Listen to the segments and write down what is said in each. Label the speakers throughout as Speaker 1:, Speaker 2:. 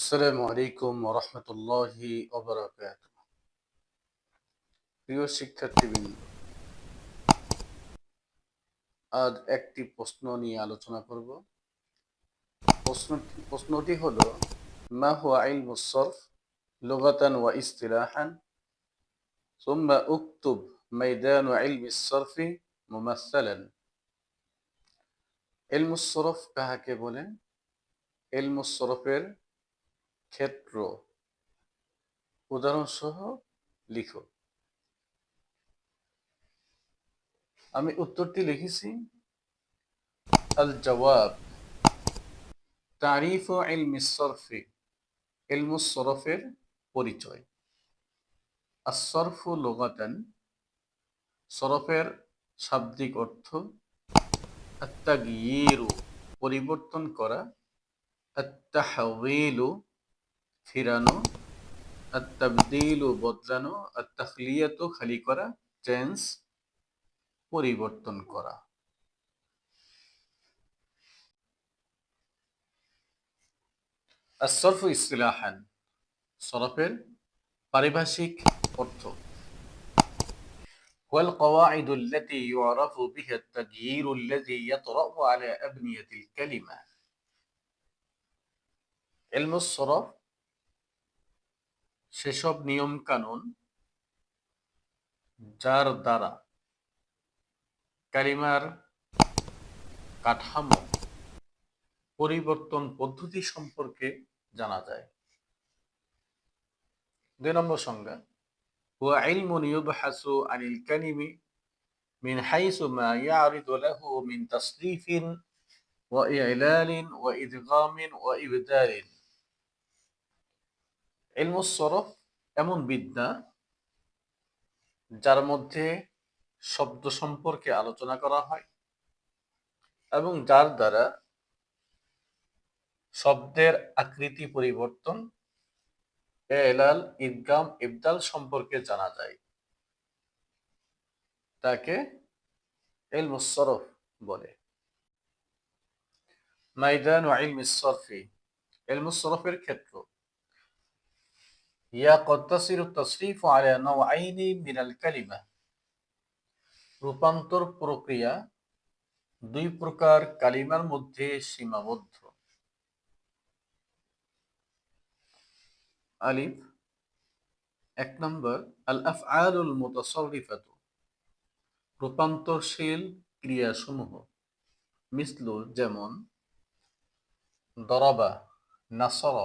Speaker 1: আসসালামু আলাইকুম রহমতুল্লাহি ওবরাকাত প্রিয় শিক্ষার্থীবৃন্দ আজ একটি প্রশ্ন নিয়ে আলোচনা করব প্রশ্নটি প্রশ্নটি হলো মা হুয়া ইলমু সরফ লুগাতান ওয়া ইসতিলাহান সুম্মা উক্তুব মাইদান ইলমি সরফি মুমাসসালান ইলমু সরফ কাহাকে বলেন ইলমু সরফের ক্ষেত্র উদাহরণ সহ লিখো। আমি উত্তরটি লিখেছি আল জবাব তারিফ ইলমি সরফি, ইলমু সরফের পরিচয়। আসরফু লোগাতান, সরফের শাব্দিক অর্থ আত্মাগিয়েরু পরিবর্তন করা, আত্তাহাওয়িলু ফিরানো আত্তাবদিলু বদলানো আত্তাখলিয়াতু খালি করা চেঞ্জ পরিবর্তন করা আসরফু ইসলাহান সরফের পারিভাষিক অর্থ والقواعد التي يعرف بها التغيير الذي يطرأ على أبنية الكلمة علم الصرف সেসব নিয়ম কানুন যার দ্বারা কালিমার কাঠামো পরিবর্তন পদ্ধতি সম্পর্কে জানা যায় দুই নম্বর সংজ্ঞা هو علم يبحث عن الكلم من حيث ما يعرض له من تصريف وإعلال وإدغام وإبدال ইলমুসরফ এমন বিদ্যা যার মধ্যে শব্দ সম্পর্কে আলোচনা করা হয় এবং যার দ্বারা শব্দের আকৃতি পরিবর্তন, এলাল ঈদগাম ইবদাল সম্পর্কে জানা যায়। তাকে ইলমুসরফ বলে। মাইদান ও ইলমিসরফি ইলমুসরফের ক্ষেত্র। ইয়া কত্তাসির তসরিফ আলা নওয়াইনি মিনাল কালিমা রূপান্তর প্রক্রিয়া দুই প্রকার কালিমার মধ্যে সীমাবদ্ধ। আলিফ, এক নম্বর আল আফআলুল মোতাসরিফাত, রূপান্তরশীল ক্রিয়াসমূহ, মিসল যেমন, দরবা, নাসর,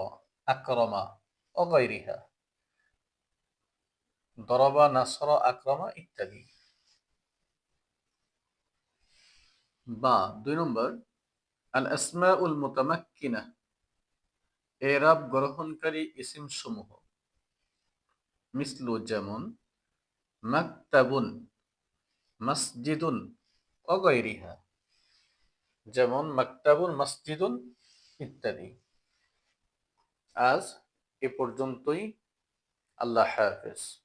Speaker 1: আক্রমা অগৈরিহা দরবা, নাসরা, আক্রমা ইত্যাদি। বা দুই নম্বর আল আসমা উল মোতামাক্কিনা এরাব গ্রহণকারী ইসিম সমূহ মিসলু যেমন, মাকতাবুন, মসজিদুন অগৈরিহা যেমন, মাকতাবুন, মসজিদুন ইত্যাদি। আজ এ পর্যন্তই। আল্লাহ হাফেজ।